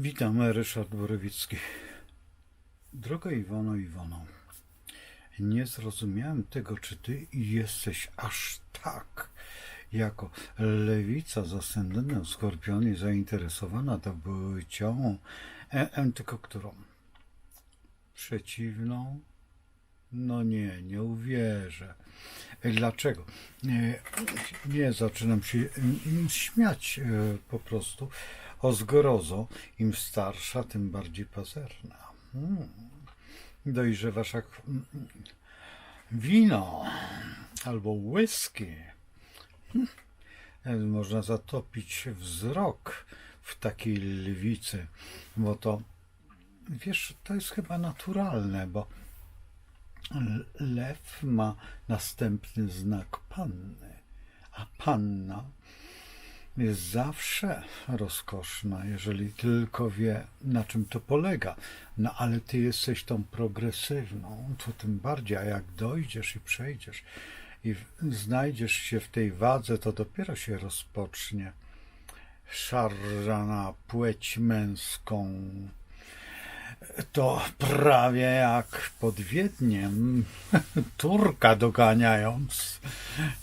Witam, Ryszard Borowicki. Droga Iwono Iwono, nie zrozumiałem tego, czy ty jesteś aż tak jako lewica z ascendentem w Skorpionie zainteresowana bycią, e, e, tylko którą? Przeciwną? No nie, nie uwierzę. Dlaczego? Nie, nie zaczynam się mm, śmiać e, po prostu. O zgrozo, im starsza, tym bardziej pazerna. Hmm. Dojrzewasz jak mm, wino albo whisky. Hmm. Można zatopić wzrok w takiej lwicy, bo to, wiesz, to jest chyba naturalne, bo Lew ma następny znak panny, a panna jest zawsze rozkoszna, jeżeli tylko wie, na czym to polega. No ale ty jesteś tą progresywną, to tym bardziej, a jak dojdziesz i przejdziesz i znajdziesz się w tej wadze, to dopiero się rozpocznie szarża na płeć męską to prawie jak pod Wiedniem, Turka doganiając.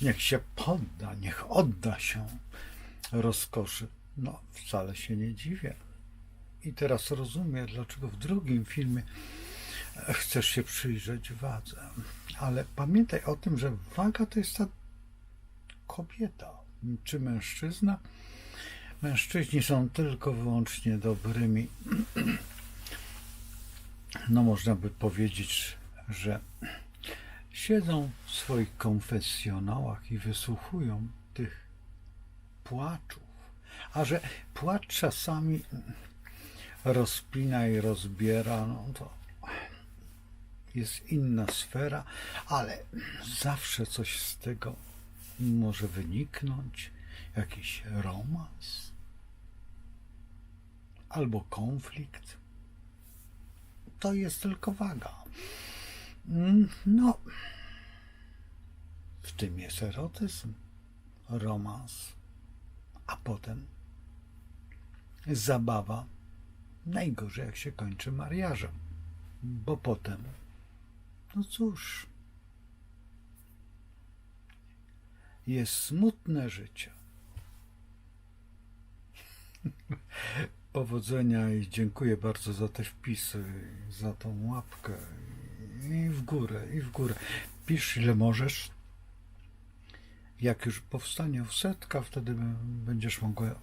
Niech się podda, niech odda się rozkoszy. No, wcale się nie dziwię. I teraz rozumiem, dlaczego w drugim filmie chcesz się przyjrzeć wadze. Ale pamiętaj o tym, że waga to jest ta kobieta czy mężczyzna. Mężczyźni są tylko wyłącznie dobrymi no można by powiedzieć, że siedzą w swoich konfesjonałach i wysłuchują tych płaczów. A że płacz czasami rozpina i rozbiera, no to jest inna sfera, ale zawsze coś z tego może wyniknąć, jakiś romans albo konflikt to jest tylko waga. Mm, No, w tym jest erotyzm, romans, a potem zabawa. Najgorzej, jak się kończy mariażem, bo potem, no cóż, jest smutne życie. Powodzenia i dziękuję bardzo za te wpisy, za tą łapkę. I w górę, i w górę. Pisz ile możesz. Jak już powstanie setka, wtedy będziesz mogła.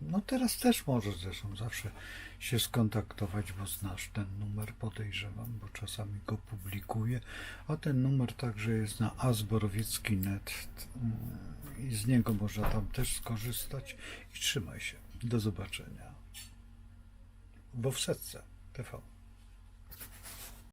No teraz też możesz zresztą zawsze się skontaktować, bo znasz ten numer, podejrzewam, bo czasami go publikuję. A ten numer także jest na azborowicki.net mm, i z niego można tam też skorzystać. I trzymaj się. Do zobaczenia w setce TV.